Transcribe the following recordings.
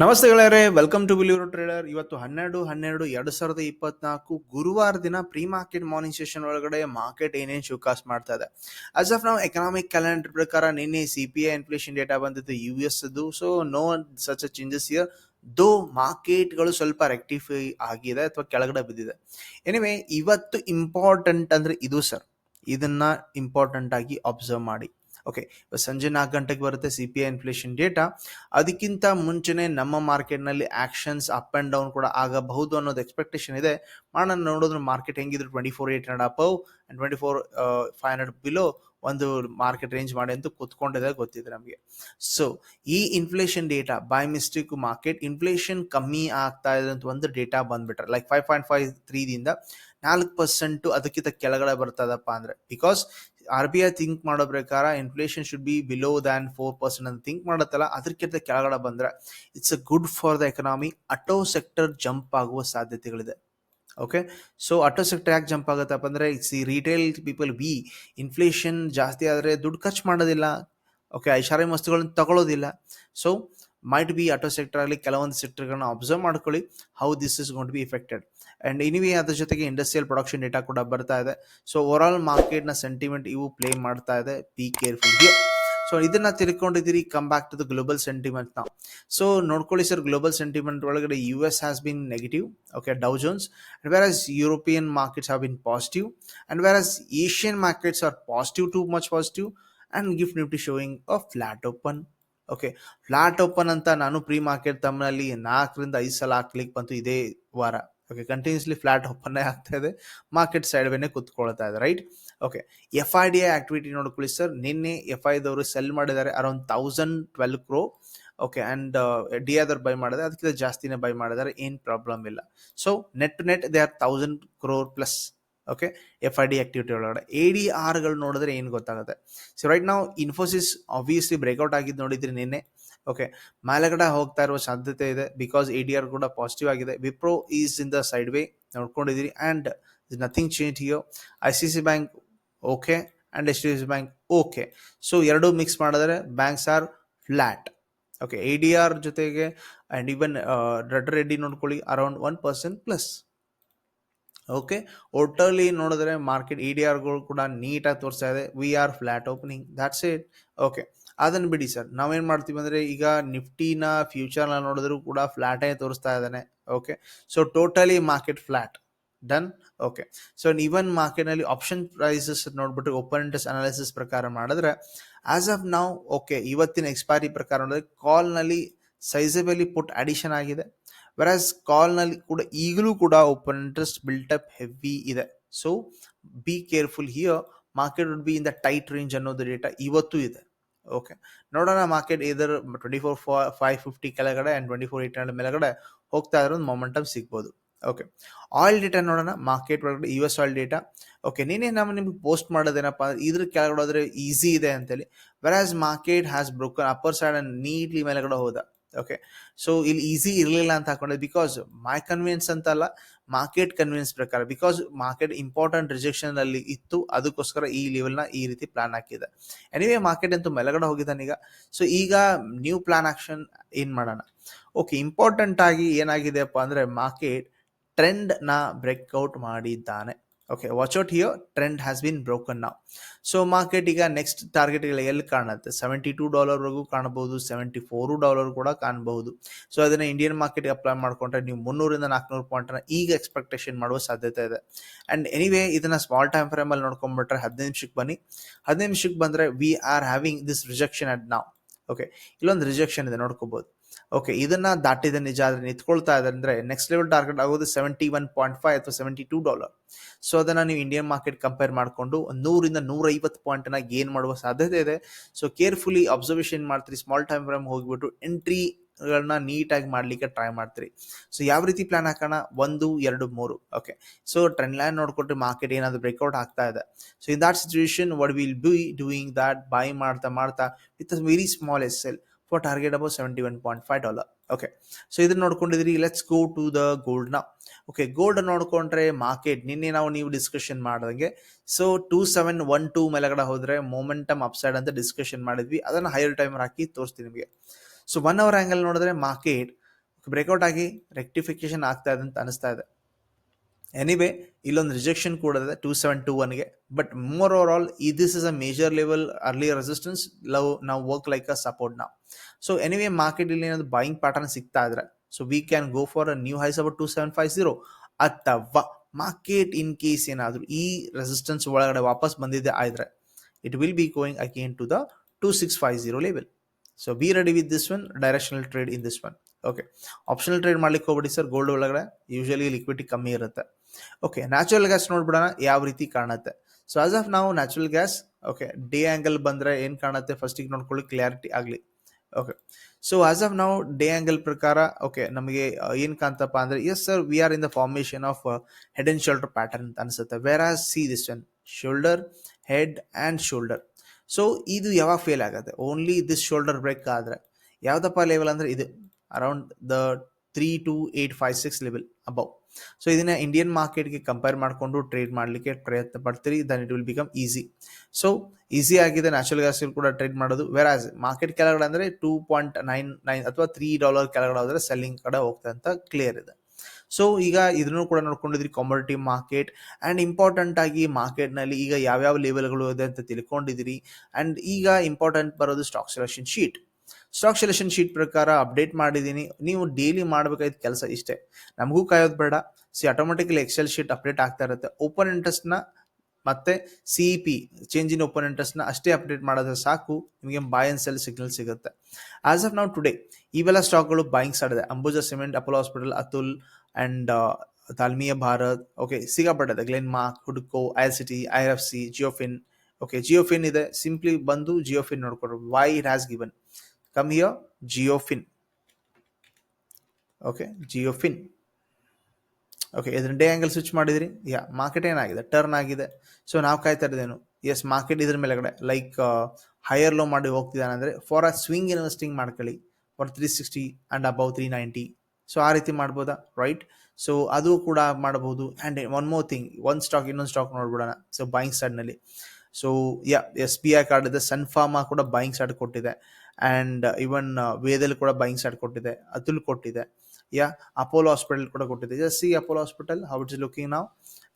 ನಮಸ್ತೆ ಗೆಳೆಯರೆ welcome to ಬಿಲಿಯರ್ trader ಇವತ್ತು ಹನ್ನೆರಡು ಹನ್ನೆರಡು, ಎರಡು ಸಾವಿರದ ಇಪ್ಪತ್ನಾಲ್ಕು ಗುರುವಾರ ದಿನ ಪ್ರೀ ಮಾರ್ಕೆಟ್ ಮಾರ್ನಿಂಗ್ ಸೆಷನ್ ಒಳಗಡೆ ಮಾರ್ಕೆಟ್ ಏನೇನು ಶೋಕಾಸ್ ಮಾಡ್ತಾ ಇದೆ. ಆಸ್ ಆಫ್ ನಾವು ಎಕನಾಮಿಕ್ ಕ್ಯಾಲೆಂಡರ್ ಪ್ರಕಾರ ನಿನ್ನೆ C P I inflation data ಬಂದಿತ್ತು U S so no such changes here though ಮಾರ್ಕೆಟ್ಗಳು ಸ್ವಲ್ಪ ರೆಕ್ಟಿಫೈ ಆಗಿದೆ ಅಥವಾ ಕೆಳಗಡೆ ಬಿದ್ದಿದೆ. ಎನಿವೆ ಇವತ್ತು ಇಂಪಾರ್ಟೆಂಟ್ ಅಂದ್ರೆ ಇದು ಸರ್ ಇದನ್ನ ಇಂಪಾರ್ಟೆಂಟ್ ಆಗಿ ಅಬ್ಸರ್ವ್ ಮಾಡಿ. ಓಕೆ ಸಂಜೆ ನಾಲ್ಕು ಗಂಟೆಗೆ ಬರುತ್ತೆ C P I inflation data ಅದಕ್ಕಿಂತ ಮುಂಚೆನೆ ನಮ್ಮ ಮಾರ್ಕೆಟ್ನಲ್ಲಿ ಆಕ್ಷನ್ಸ್ ಅಪ್ ಆ್ಯಂಡ್ ಡೌನ್ ಕೂಡ ಆಗಬಹುದು ಅನ್ನೋದು ಎಕ್ಸ್ಪೆಕ್ಟೇಷನ್ ಇದೆ. ಮಾಡೋಣ ನೋಡಿದ್ರೆ ಮಾರ್ಕೆಟ್ ಹೆಂಗಿದ್ರು twenty four eight hundred above and twenty four five hundred below ಒಂದು ಮಾರ್ಕೆಟ್ ರೇಂಜ್ ಮಾಡಿ ಅಂತ ಕೂತ್ಕೊಂಡಿದೆ ಗೊತ್ತಿದೆ ನಮಗೆ. ಸೊ ಈ inflation data by mistake market inflation ಕಮ್ಮಿ ಆಗ್ತಾ ಇದೆ ಅಂತ ಒಂದು ಡೇಟಾ ಬಂದ್ಬಿಟ್ರೆ ಲೈಕ್ ಫೈವ್ ಪಾಯಿಂಟ್ ಫೈವ್ ತ್ರೀದಿಂದ ನಾಲ್ಕು ಪರ್ಸೆಂಟು ಅದಕ್ಕಿಂತ ಕೆಳಗಡೆ ಬರ್ತದಪ್ಪ ಅಂದ್ರೆ because R B I think ಮಾಡೋ ಪ್ರಕಾರ inflation should be below than four percent ಅಂತ ಥಿಂಕ್ ಮಾಡುತ್ತಲ್ಲ. ಅದಕ್ಕಿಂತ ಕೆಳಗಡೆ ಬಂದರೆ it's a good for the economy auto sector jump ಆಗುವ ಸಾಧ್ಯತೆಗಳಿದೆ. ಓಕೆ ಸೊ ಆಟೋ ಸೆಕ್ಟರ್ ಯಾಕೆ ಜಂಪ್ ಆಗುತ್ತಪ್ಪ ಅಂದರೆ ಇಟ್ಸ್ ಈ ರಿಟೇಲ್ ಪೀಪಲ್ ಬಿ ಇನ್ಫ್ಲೇಷನ್ ಜಾಸ್ತಿ ಆದರೆ ದುಡ್ಡು ಖರ್ಚು ಮಾಡೋದಿಲ್ಲ. ಓಕೆ ಐಷಾರಾಮಿ ವಸ್ತುಗಳನ್ನ ತಗೊಳ್ಳೋದಿಲ್ಲ so might be auto sector ಆಗಲಿ ಕೆಲವೊಂದು ಸೆಕ್ಟರ್ಗಳನ್ನ ಅಬ್ಸರ್ವ್ ಮಾಡ್ಕೊಳ್ಳಿ how this is going to be affected and anyway ಅದ್ರ ಜೊತೆಗೆ ಇಂಡಸ್ಟ್ರಿಯಲ್ ಪ್ರೊಡಕ್ಷನ್ ಡೇಟಾ ಕೂಡ ಬರ್ತಾ ಇದೆ. ಸೊ ಓವರ್ ಆಲ್ ಮಾರ್ಕೆಟ್ನ ಸೆಂಟಿಮೆಂಟ್ ಇವು ಪ್ಲೇ ಮಾಡ್ತಾ ಇದೆ. ಬಿ ಕೇರ್ಫುಲ್ ಹಿಯರ್ ಸೊ ಇದನ್ನ ತಿಳ್ಕೊಂಡಿದ್ದೀರಿ come back to the global sentiment ನಾವು ಸೊ ನೋಡ್ಕೊಳ್ಳಿ ಸರ್ ಗ್ಲೋಬಲ್ ಸೆಂಟಿಮೆಂಟ್ ಒಳಗಡೆ U S has been negative okay Dow Jones and whereas European markets have been positive and whereas Asian markets are positive too much positive and gift nifty showing a flat open okay flat open ಅಂತ ನಾನು pre market ತಮ್ಮನಲ್ಲಿ ನಾಲ್ಕರಿಂದ ಐದು ಸಲ ಹಾಕ್ಲಿಕ್ಕೆ ಬಂತು ಇದೇ ವಾರ. Okay continuously flat open ಆಗ್ತಾ ಇದೆ. ಮಾರ್ಕೆಟ್ ಸೈಡ್ ವೇನೆ ಕುತ್ಕೊಳ್ತಾ ಇದೆ. Right okay F I D I activity ನೋಡ್ಕೊಳ್ಳಿ ಸರ್ ನಿನ್ನೆ ಎಫ್ ದವರು ಸೆಲ್ ಮಾಡಿದ್ದಾರೆ around thousand twelve crore okay and D ಆದವ್ರು ಬೈ ಮಾಡಿದ್ರೆ ಅದಕ್ಕಿಂತ ಜಾಸ್ತಿನೇ ಬೈ ಮಾಡಿದ್ದಾರೆ. ಏನು ಪ್ರಾಬ್ಲಮ್ ಇಲ್ಲ. So net to net they are thousand crore plus okay F I D activity ಒಳಗಡೆ. ಎ ಡಿ ಆರ್ಗಳು ನೋಡಿದ್ರೆ ಏನು ಗೊತ್ತಾಗುತ್ತೆ? ಸೊ ರೈಟ್ ನಾವು ಇನ್ಫೋಸಿಸ್ ಆಬ್ವಿಯಸ್ಲಿ ಬ್ರೇಕ್ಔಟ್ ಆಗಿದ್ದು ನೋಡಿದ್ರಿ ನಿನ್ನೆ. ಓಕೆ ಮೇಲೆಗಡೆ ಹೋಗ್ತಾ ಇರುವ ಸಾಧ್ಯತೆ ಇದೆ ಬಿಕಾಸ್ ಎ ಡಿ ಆರ್ ಕೂಡ ಪಾಸಿಟಿವ್ ಆಗಿದೆ. Wipro is in the side way ನೋಡ್ಕೊಂಡಿದ್ದೀರಿ and nothing change here I C C bank okay and H D F C bank okay so ಎರಡೂ ಮಿಕ್ಸ್ ಮಾಡಿದ್ರೆ banks are flat okay A D R ಜೊತೆಗೆ and even red Reddy ನೋಡ್ಕೊಳ್ಳಿ around one percent plus okay ಒಟ್ಟಲ್ಲಿ ನೋಡಿದ್ರೆ market E D ಆರ್ಗಳು ಕೂಡ ನೀಟಾಗಿ ತೋರಿಸ್ತಾ ಇದೆ. We are flat opening that's it okay ಅದನ್ನು ಬಿಡಿ ಸರ್ ನಾವೇನು ಮಾಡ್ತೀವಿ ಅಂದರೆ ಈಗ ನಿಫ್ಟಿನ ಫ್ಯೂಚರ್ನ ನೋಡಿದ್ರು ಕೂಡ ಫ್ಲಾಟೇ ತೋರಿಸ್ತಾ ಇದ್ದಾನೆ. Okay so totally market flat done okay so even ಮಾರ್ಕೆಟ್ನಲ್ಲಿ ಆಪ್ಷನ್ ಪ್ರೈಸಸ್ ನೋಡ್ಬಿಟ್ಟು ಓಪನ್ ಇಂಟ್ರೆಸ್ಟ್ ಅನಾಲಿಸಿಸ್ ಪ್ರಕಾರ ಮಾಡಿದ್ರೆ ಆಸ್ ಆಫ್ ನಾವು ಓಕೆ ಇವತ್ತಿನ ಎಕ್ಸ್ಪೈರಿ ಪ್ರಕಾರ ನೋಡಿದ್ರೆ ಕಾಲ್ನಲ್ಲಿ ಸೈಜಬಲಿ ಪುಟ್ ಅಡಿಷನ್ ಆಗಿದೆ. ವೆರಾಸ್ ಕಾಲ್ನಲ್ಲಿ ಕೂಡ ಈಗಲೂ ಕೂಡ ಓಪನ್ ಇಂಟ್ರೆಸ್ಟ್ ಬಿಲ್ಟಪ್ ಹೆವಿ ಇದೆ so be careful here market would be in the tight range ಅನ್ನೋದು ಡೇಟಾ ಇವತ್ತು ಇದೆ ಓಕೆ ನೋಡೋಣ ಮಾರ್ಕೆಟ್ ಇದರ್ ಟ್ವೆಂಟಿ ಫೋರ್ ಫೈವ್ ಫಿಫ್ಟಿ ಕೆಳಗಡೆ and twenty four eight hundred ಮೇಲೆಗಡೆ ಹೋಗ್ತಾ ಇರೋದು ಮೊಮೆಂಟಮ್ ಸಿಗ್ಬೋದು ಓಕೆ ಆಯಿಲ್ ಡೇಟಾ ನೋಡೋಣ ಮಾರ್ಕೆಟ್ ಒಳಗಡೆ U S oil data okay ನೀನೇ ನಾವು ನಿಮ್ಗೆ ಪೋಸ್ಟ್ ಮಾಡೋದೇನಪ್ಪ ಅಂದ್ರೆ ಇದ್ರ ಕೆಳಗಡೆ ಹೋದ್ರೆ ಈಸಿ ಇದೆ ಅಂತೇಳಿ whereas market has broken upper side neatly ಮೇಲೆಗಡೆ ಹೋದ ಓಕೆ ಸೊ ಇಲ್ಲಿ ಈಸಿ ಇರಲಿಲ್ಲ ಅಂತ ಹಾಕೊಂಡೆ ಬಿಕಾಸ್ ಮೈ ಕನ್ವಿನ್ಸ್ ಅಂತಲ್ಲ ಮಾರ್ಕೆಟ್ ಕನ್ವಿನ್ಸ್ ಪ್ರಕಾರ ಬಿಕಾಸ್ ಮಾರ್ಕೆಟ್ ಇಂಪಾರ್ಟೆಂಟ್ ರಿಜೆಕ್ಷನ್ ಅಲ್ಲಿ ಇತ್ತು, ಅದಕ್ಕೋಸ್ಕರ ಈ ಲೆವೆಲ್ನ ಈ ರೀತಿ ಪ್ಲಾನ್ ಹಾಕಿದೆ. ಎನಿವೇ ಮಾರ್ಕೆಟ್ ಅಂತೂ ಮೆಲಗಡೆ ಹೋಗಿದ್ದಾನೀಗ ಸೊ ಈಗ ನ್ಯೂ ಪ್ಲಾನ್ ಆಕ್ಷನ್ ಏನ್ ಮಾಡೋಣ? ಓಕೆ ಇಂಪಾರ್ಟೆಂಟ್ ಆಗಿ ಏನಾಗಿದೆಯಪ್ಪ ಅಂದ್ರೆ ಮಾರ್ಕೆಟ್ ಟ್ರೆಂಡ್ನ ಬ್ರೇಕ್ಔಟ್ ಮಾಡಿದ್ದಾನೆ. Okay watch out here trend has been broken ನಾವು ಸೊ ಮಾರ್ಕೆಟ್ ಈಗ ನೆಕ್ಸ್ಟ್ ಟಾರ್ಗೆಟ್ಗಳು ಎಲ್ಲಿ ಕಾಣುತ್ತೆ? ಸೆವೆಂಟಿ ಟೂ ಡಾಲರ್ವರೆಗೂ ಕಾಣಬಹುದು ಸೆವೆಂಟಿ ಫೋರು ಡಾಲರ್ ಕೂಡ ಕಾಣಬಹುದು. ಸೊ ಅದನ್ನ ಇಂಡಿಯನ್ ಮಾರ್ಕೆಟ್ಗೆ ಅಪ್ಲೈ ಮಾಡ್ಕೊಂಡ್ರೆ ನೀವು ಮುನ್ನೂರಿಂದ ನಾಲ್ಕುನೂರು ಪಾಯಿಂಟ್ನ ಈಗ ಎಕ್ಸ್ಪೆಕ್ಟೇಷನ್ ಮಾಡುವ ಸಾಧ್ಯತೆ ಇದೆ. ಆ್ಯಂಡ್ ಎನಿವೇ ಇದನ್ನ ಸ್ಮಾಲ್ ಟೈಮ್ ಫ್ರೇಮಲ್ಲಿ ನೋಡ್ಕೊಂಡ್ಬಿಟ್ರೆ ಹದಿನೈದು ನಿಮಿಷಕ್ಕೆ ಬನ್ನಿ. ಹದಿನೈದು ನಿಮಿಷಕ್ಕೆ ಬಂದರೆ we are having this rejection at ನಾವು ಓಕೆ ಇಲ್ಲೊಂದು ರಿಜೆಕ್ಷನ್ ಇದೆ ನೋಡ್ಕೋಬಹುದು ಓಕೆ ಇದನ್ನ ದಾಟಿದ ನಿಜ ಆದ್ರೆ ನಿಂತ್ಕೊಳ್ತಾ ಇದೆ ಅಂದ್ರೆ ನೆಕ್ಸ್ಟ್ ಲೆವೆಲ್ ಟಾರ್ಗೆಟ್ ಆಗೋದು ಸೆವೆಂಟಿ ಒನ್ ಪಾಯಿಂಟ್ ಫೈವ್ ಅಥವಾ ಸೆವೆಂಟಿ ಟೂ ಡಾಲರ್ ಸೊ ಅದನ್ನ ನೀವು ಇಂಡಿಯನ್ ಮಾರ್ಕೆಟ್ ಕಂಪೇರ್ ಮಾಡಿಕೊಂಡು ನೂರಿಂದ ನೂರ ಐವತ್ತು ಪಾಯಿಂಟ್ನ ಗೇನ್ ಮಾಡುವ ಸಾಧ್ಯತೆ ಇದೆ. ಸೊ ಕೇರ್ಫುಲಿ ಅಬ್ಸರ್ವೇಷನ್ ಮಾಡ್ತೀರಿ ಸ್ಮಾಲ್ ಟೈಮ್ ಫ್ರೇಮ್ ಹೋಗಿಬಿಟ್ಟು ಎಂಟ್ರಿ ಗಳನ್ನ ನೀಟಾಗಿ ಮಾಡ್ಲಿಕ್ಕೆ ಟ್ರೈ ಮಾಡ್ತೀರಿ. ಸೊ ಯಾವ ರೀತಿ ಪ್ಲಾನ್ ಹಾಕೋಣ? ಒಂದು, ಎರಡು, ಮೂರು. ಓಕೆ ಸೊ ಟ್ರೆಂಡ್ ಲೈನ್ ನೋಡ್ಕೊಟ್ಟು ಮಾರ್ಕೆಟ್ ಏನಾದ್ರು ಬ್ರೇಕ್ಔಟ್ ಆಗ್ತಾ ಇದೆ. So in that situation what will be doing that by ಮಾಡ್ತಾ ಮಾಡ್ತಾ with very small S L for target about seventy one point five dollar okay so ಇದನ್ನ ನೋಡ್ಕೊಂಡಿದ್ರಿ let's go to the ಗೋಲ್ಡ್ನ okay gold ನೋಡ್ಕೊಂಡ್ರೆ market ನಿನ್ನೆ ನಾವು ನೀವು discussion ಮಾಡಿದಂಗೆ so two seven one two ಮೇಲೆಗಡೆ ಹೋದ್ರೆ ಮೊಮೆಂಟಮ್ ಅಪ್ಸೈಡ್ ಅಂತ ಡಿಸ್ಕಷನ್ ಮಾಡಿದ್ವಿ. ಅದನ್ನ ಹೈಯರ್ ಟೈಮರ್ ಹಾಕಿ ತೋರಿಸ್ತೀನಿ ನಿಮಗೆ. ಸೊ ಒನ್ ಅವರ್ ಆ್ಯಂಗಲ್ ನೋಡಿದ್ರೆ ಮಾರ್ಕೆಟ್ ಬ್ರೇಕ್ಔಟ್ ಆಗಿ ರೆಕ್ಟಿಫಿಕೇಶನ್ ಆಗ್ತಾ ಇದೆ ಅಂತ ಅನಿಸ್ತಾ ಇದೆ. ಎನಿವೇ ಇಲ್ಲೊಂದು ರಿಜೆಕ್ಷನ್ ಕೂಡ ಇದೆ ಟೂ ಸೆವೆನ್ ಟೂ ಒನ್ಗೆ ಬಟ್ ಮೋರ್ ಓವರ್ ಆಲ್ ಈ this is a major level early resistance love ನಾವು ವರ್ಕ್ ಲೈಕ್ ಅ ಸಪೋರ್ಟ್ ನಾವು ಸೊ ಎನಿವೇ ಮಾರ್ಕೆಟ್ ಇಲ್ಲಿ ಏನಾದ್ರು ಬಾಯಿಂಗ್ ಪ್ಯಾಟರ್ನ್ ಸಿಗ್ತಾ ಇದ್ರೆ so we can go for a new highs about two seven five zero ಅಥವಾ market in case ಏನಾದರೂ ಈ resistance ಒಳಗಡೆ ವಾಪಸ್ ಬಂದಿದೆ ಆದರೆ it will be going again to the two six five zero level so be ready with this one directional trade in this one okay optional trade ಮಾಡ್ಲಿಕ್ಕೆ ಹೋಗ್ಬಿಡಿ sir gold ಒಳಗಡೆ usually liquidity ಕಮ್ಮಿ ಇರುತ್ತೆ. Okay natural gas ನೋಡ್ಬಿಡೋಣ, ಯಾವ ರೀತಿ ಕಾಣುತ್ತೆ. So as of ನಾವು natural gas okay day angle ಬಂದರೆ ಏನು ಕಾಣುತ್ತೆ? ಫಸ್ಟಿಗೆ ನೋಡ್ಕೊಳ್ಳಿ ಕ್ಲಾರಿಟಿ ಆಗಲಿ. ಓಕೆ ಸೊ ಆಸ್ ಆಫ್ ನಾವು ಡೇ ಆ್ಯಂಗಲ್ ಪ್ರಕಾರ ಓಕೆ ನಮಗೆ ಏನು ಕಾಣ್ತಪ್ಪ ಅಂದರೆ yes sir we are in the formation of head and shoulder pattern ಅಂತ ಅನಿಸುತ್ತೆ. Whereas see this one shoulder head and shoulder so ಇದು ಯಾವಾಗ ಫೇಲ್ ಆಗುತ್ತೆ? ಓನ್ಲಿ ದಿಸ್ ಶೋಲ್ಡರ್ ಬ್ರೇಕ್ ಆದರೆ. ಯಾವುದಪ್ಪ ಲೆವೆಲ್ ಅಂದರೆ ಇದು? Around the three two eight five six level above so ಇದನ್ನ ಇಂಡಿಯನ್ ಮಾರ್ಕೆಟ್ಗೆ ಕಂಪೇರ್ ಮಾಡಿಕೊಂಡು ಟ್ರೇಡ್ ಮಾಡಲಿಕ್ಕೆ ಪ್ರಯತ್ನ ಪಡ್ತೀರಿ then it will become easy so easy ಆಗಿದೆ ನ್ಯಾಚುರಲ್ ಗ್ಯಾಸ್ ಕೂಡ ಟ್ರೇಡ್ ಮಾಡೋದು. ವೇರ್ ಆಸ್ ಮಾರ್ಕೆಟ್ ಕೆಳಗಡೆ ಅಂದರೆ ಟೂ ಪಾಯಿಂಟ್ ನೈನ್ ನೈನ್ ಅಥವಾ ತ್ರೀ ಡಾಲರ್ ಕೆಳಗಡೆ ಹೋದರೆ ಸೆಲ್ಲಿಂಗ್ ಕಡೆ ಹೋಗ್ತದೆ ಅಂತ ಕ್ಲಿಯರ್ ಇದೆ. ಸೊ ಈಗ ಇದನ್ನು ಕೂಡ ನೋಡ್ಕೊಂಡಿದ್ರಿ ಕಾಮೋಡಿಟಿ ಮಾರ್ಕೆಟ್ ಆ್ಯಂಡ್ ಇಂಪಾರ್ಟೆಂಟ್ ಆಗಿ ಮಾರ್ಕೆಟ್ನಲ್ಲಿ ಈಗ ಯಾವ್ಯಾವ ಲೆವೆಲ್ಗಳು ಇದೆ ಅಂತ ತಿಳ್ಕೊಂಡಿದ್ದೀರಿ. ಆ್ಯಂಡ್ ಈಗ ಇಂಪಾರ್ಟೆಂಟ್ ಬರೋದು stock selection sheet stock selection sheet ಪ್ರಕಾರ ಅಪ್ಡೇಟ್ ಮಾಡಿದ್ದೀನಿ ನೀವು ಡೈಲಿ ಮಾಡಬೇಕಾದ ಕೆಲಸ ಇಷ್ಟೇ. ನಮಗೂ ಕಾಯೋದು ಬೇಡ. See automatically Excel sheet update ಆಗ್ತಾ ಇರುತ್ತೆ. ಓಪನ್ ಇಂಟ್ರೆಸ್ಟ್ನ ಮತ್ತೆ C E P change in open ಇಂಟ್ರೆಸ್ಟ್ನ ಅಷ್ಟೇ ಅಪ್ಡೇಟ್ ಮಾಡಿದ್ರೆ ಸಾಕು. ನಿಮಗೆ ಬಾಯ್ ಅಂಡ್ ಸೆಲ್ ಸಿಗ್ನಲ್ ಸಿಗುತ್ತೆ. ಆಸ್ ಆಫ್ ನಾವು ಟುಡೇ ಇವೆಲ್ಲ ಸ್ಟಾಕ್ಗಳು buying ಸಾಡಿದೆ Ambuja cement Apollo hospital Atul and Dalmia Bharat okay ಸಿಗಾಪಟ್ಟಿದೆ Glenn mark ಹುಡ್ಕೋ I C T I F C JioFin okay JioFin ಇದೆ. Simply ಬಂದು ಜಿಯೋಫಿನ್ ನೋಡ್ಕೊಡ್ರಿ why it has given come here JioFin okay JioFin okay ಇದನ್ನ day angle switch ಮಾಡಿದ್ರಿ? Yeah market ಏನಾಗಿದೆ? Turn ಆಗಿದೆ. So ನಾವು ಕಾಯ್ತಾ ಇದ್ದೇನು S market ಇದ್ರ ಮೇಲೆಗಡೆ ಲೈಕ್ ಹೈಯರ್ ಲೋ ಮಾಡಿ ಹೋಗ್ತಿದ್ದಾನೆ ಅಂದರೆ ಫಾರ್ ಅ ಸ್ವಿಂಗ್ ಇನ್ವೆಸ್ಟಿಂಗ್ ಮಾಡ್ಕೊಳ್ಳಿ. For three sixty and above three ninety so ಆ ರೀತಿ ಮಾಡ್ಬೋದಾ? ರೈಟ್ ಸೊ ಅದು ಕೂಡ ಮಾಡಬಹುದು and one more thing one stock ಇನ್ನೊಂದು ಸ್ಟಾಕ್ ನೋಡ್ಬಿಡೋಣ. ಸೊ ಬಾಯಿಂಗ್ ಸೈಡ್ನಲ್ಲಿ so yeah S B I card ಇದೆ. ಸನ್ಫಾರ್ಮಾ ಕೂಡ ಬೈಯಿಂಗ್ ಸೈಡ್ ಕೊಟ್ಟಿದೆ. ಆ್ಯಂಡ್ ಇವನ್ ವೇದಲ್ಲಿ ಕೂಡ ಬೈಯಿಂಗ್ ಸೈಡ್ ಕೊಟ್ಟಿದೆ, ಅತುಲ್ ಕೊಟ್ಟಿದೆ. ಯಾ ಅಪೋಲೋ ಹಾಸ್ಪಿಟಲ್ ಕೂಡ ಕೊಟ್ಟಿದೆ. Just see Apollo hospital how it's looking ನಾವು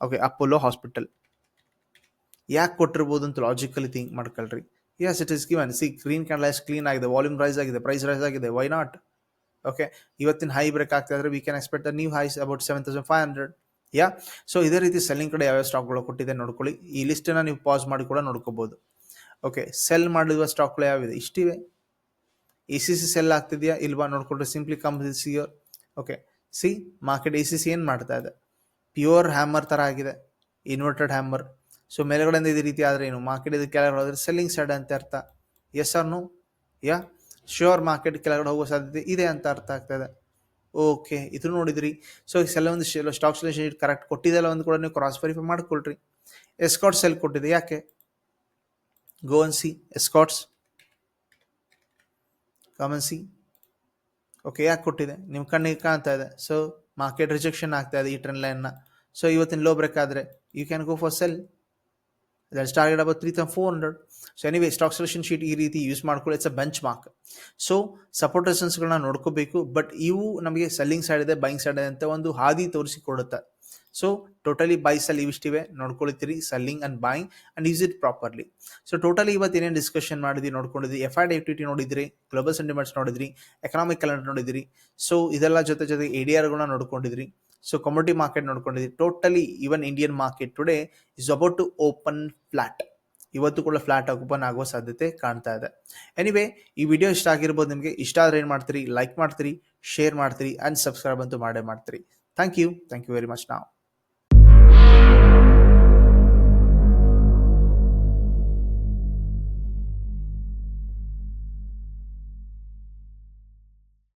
ಓಕೆ ಅಪೋಲೋ ಹಾಸ್ಪಿಟಲ್ ಯಾಕೆ ಕೊಟ್ಟಿರ್ಬೋದು ಅಂತ ಲಾಜಿಕಲಿ ಥಿಂಕ್ ಮಾಡ್ಕೊಳ್ರಿ. Yes it is given see green lies clean ಆಗಿದೆ ವಾಲ್ಯೂಮ್ ರೈಸ್ ಆಗಿದೆ ಪ್ರೈಸ್ ರೈಸ್ ಆಗಿದೆ ವೈ ನಾಟ್ ಓಕೆ ಇವತ್ತಿನ ಹೈ ಬ್ರೇಕ್ ಆಗ್ತಾ ಇದ್ರೆ we can expect the new highs about seven thousand five hundred yeah so ಇದೇ ರೀತಿ selling ಕಡೆ ಯಾವ್ಯಾವ ಸ್ಟಾಕ್ಗಳು ಕೊಟ್ಟಿದೆ ನೋಡ್ಕೊಳ್ಳಿ. ಈ ಲಿಸ್ಟನ್ನು ನೀವು ಪಾಸ್ ಮಾಡಿ ಕೂಡ ನೋಡ್ಕೋಬೋದು. ಓಕೆ ಸೆಲ್ ಮಾಡಿರುವ ಸ್ಟಾಕ್ಗಳು ಯಾವಿದೆ ಇಷ್ಟಿವೆ. ಎ ಸಿ ಸಿ ಸೆಲ್ ಆಗ್ತಿದೆಯಾ ಇಲ್ವಾ ನೋಡ್ಕೊಂಡ್ರೆ simply come this year okay see market A C C ಏನು ಮಾಡ್ತಾ ಇದೆ? ಪ್ಯೂರ್ ಹ್ಯಾಮರ್ ಥರ ಆಗಿದೆ. ಇನ್ವರ್ಟೆಡ್ ಹ್ಯಾಮರ್ ಸೊ ಮೇಲ್ಗಡೆಯಿಂದ ಇದೇ ರೀತಿ ಆದರೆ ಏನು? ಮಾರ್ಕೆಟ್ ಇದು ಕೆಳಗಡೆ ಹೋದರೆ ಸೆಲ್ಲಿಂಗ್ ಸೈಡ್ ಅಂತ ಅರ್ಥ. S R no yeah sure market ಕೆಳಗಡೆ ಹೋಗೋ ಸಾಧ್ಯತೆ ಇದೆ ಅಂತ ಅರ್ಥ ಆಗ್ತದೆ ಓಕೆ ಇದು ನೋಡಿದ್ರಿ. ಸೊ ಸೆಲ್ಲ ಒಂದು ಸ್ಟಾಕ್ ಸೆಲೆಕ್ಷನ್ ಕರೆಕ್ಟ್ ಕೊಟ್ಟಿದ್ದೆಲ್ಲ ಒಂದು ಕೂಡ ನೀವು ಕ್ರಾಸ್ ವೆರಿಫೈ ಮಾಡ್ಕೊಳ್ರಿ. ಎಸ್ಕಾಟ್ಸ್ ಸೆಲ್ ಕೊಟ್ಟಿದೆ. ಯಾಕೆ? Go see Escorts common see okay ಯಾಕೆ ಕೊಟ್ಟಿದೆ? ನಿಮ್ಮ ಕಣ್ಣಿಗೆ ಕಾಣ್ತಾ ಇದೆ. ಸೊ ಮಾರ್ಕೆಟ್ ರಿಜೆಕ್ಷನ್ ಆಗ್ತಾ ಇದೆ ಈ ಟ್ರೆಂಡ್ ಲೈನ್ನ ಸೊ ಇವತ್ತಿನ ಲೋ ಬ್ರೇಕ್ ಆದರೆ you can go for sell that's target about three thousand four hundred so anyway stock selection sheet ಈ ರೀತಿ ಯೂಸ್ ಮಾಡ್ಕೊಳ್ಳಿ. It's a benchmark so support ರೆಸನ್ಸ್ಗಳನ್ನ ನೋಡ್ಕೋಬೇಕು. ಬಟ್ ಇವು ನಮಗೆ ಸೆಲ್ಲಿಂಗ್ ಸೈಡ್ ಇದೆ ಬೈಯಿಂಗ್ ಸೈಡ್ ಇದೆ ಅಂತ ಒಂದು ಹಾದಿ ತೋರಿಸಿ ಸೊ ಟೋಟಲಿ ಬೈ ಸೆಲ್ ಇವಿಷ್ಟಿವೆ. ನೋಡ್ಕೊಳ್ತೀರಿ selling and buying and use it properly so totally ಇವತ್ತು ಏನೇನು ಡಿಸ್ಕಷನ್ ಮಾಡಿದ್ವಿ ನೋಡ್ಕೊಂಡಿದ್ವಿ ಎಫ್ ಐ ಎಫ್ಟಿಟಿ ನೋಡಿದ್ರಿ ಗ್ಲೋಬಲ್ ಸೆಂಟಿಮೆಂಟ್ಸ್ ನೋಡಿದ್ರಿ ಎಕನಾಮಿಕ್ ಕ್ಯಾಲೆಂಡರ್ ನೋಡಿದ್ರಿ. ಸೊ ಇದೆಲ್ಲ ಜೊತೆ ಜೊತೆ ಎ ಡಿ ಆರ್ಗಳನ್ನ ನೋಡ್ಕೊಂಡಿದ್ರಿ. So commodity market ನೋಡ್ಕೊಂಡಿದ್ವಿ totally even Indian market today is about to open flat ಇವತ್ತು ಕೂಡ ಫ್ಲಾಟ್ ಓಪನ್ ಆಗುವ ಸಾಧ್ಯತೆ ಕಾಣ್ತಾ ಇದೆ. ಎನಿವೇ ಈ ವಿಡಿಯೋ ಇಷ್ಟ ಆಗಿರ್ಬೋದು ನಿಮಗೆ. ಇಷ್ಟ ಆದರೆ ಏನು ಮಾಡ್ತೀರಿ? ಲೈಕ್ ಮಾಡ್ತೀರಿ ಶೇರ್ ಮಾಡ್ತೀರಿ ಆ್ಯಂಡ್ ಸಬ್ಸ್ಕ್ರೈಬ್ ಅಂತೂ ಮಾಡೇ ಮಾಡ್ತೀರಿ. Thank you thank you very much ನಾವು